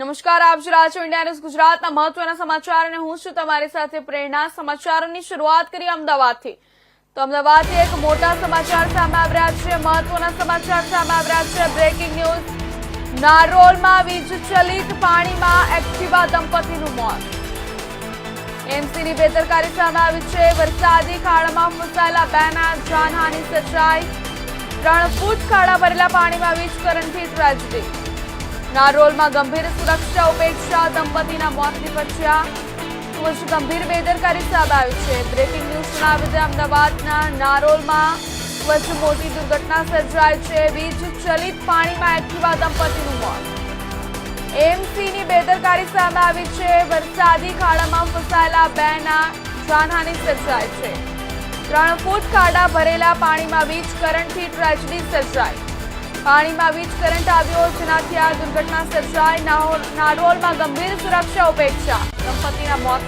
નમસ્કાર, આપ છો ઇન્ડિયા ન્યૂઝ ગુજરાતના મહત્વના સમાચાર અને હું છું તમારી સાથે પ્રેરણા. સમાચારોની શરૂઆત કરી અમદાવાદથી. તો અમદાવાદથી એક મોટા સમાચાર સામે આવ્યા છે, મહત્વના સમાચાર સામે આવ્યા છે. બ્રેકિંગ ન્યૂઝ નારોલમાં વીજ ચલિત પાણીમાં એક્ટિવા દંપતીનું મોત. એમસીની બેદરકારી સામે આવી છે. વરસાદી ખાડામાં ફસાયેલા બેના જાનહાની સર્જાઈ. ત્રણ ફૂટ ખાડા ભરેલા પાણીમાં વીજ કરંટથી ટ્રેજડી નારોલમાં ગંભીર સુરક્ષા ઉપેક્ષા દંપતીના મોત નીપજ્યા. ખૂબ જ ગંભીર બેદરકારી સામે આવી છે. બ્રેકિંગ ન્યૂઝ જણાવે છે, અમદાવાદના નારોલમાં ખૂબ જ મોટી દુર્ઘટના સર્જાઈ છે. વીજ ચલિત પાણીમાં એક્ટિવા દંપતીનું મોત. એમસીની બેદરકારી સામે આવી છે. વરસાદી ખાડામાં ફસાયેલા બેના જાનહાની સર્જાઈ છે. ત્રણ ફૂટ ખાડા ભરેલા પાણીમાં વીજ કરંટથી ટ્રેજડી સર્જાઈ. પાણીમાં વીજ કરંટ આવ્યો જેનાથી આ દુર્ઘટના સર્જાઈ. નારોલમાં ગંભીર સુરક્ષા ઉપેક્ષા. દંપતીના મોત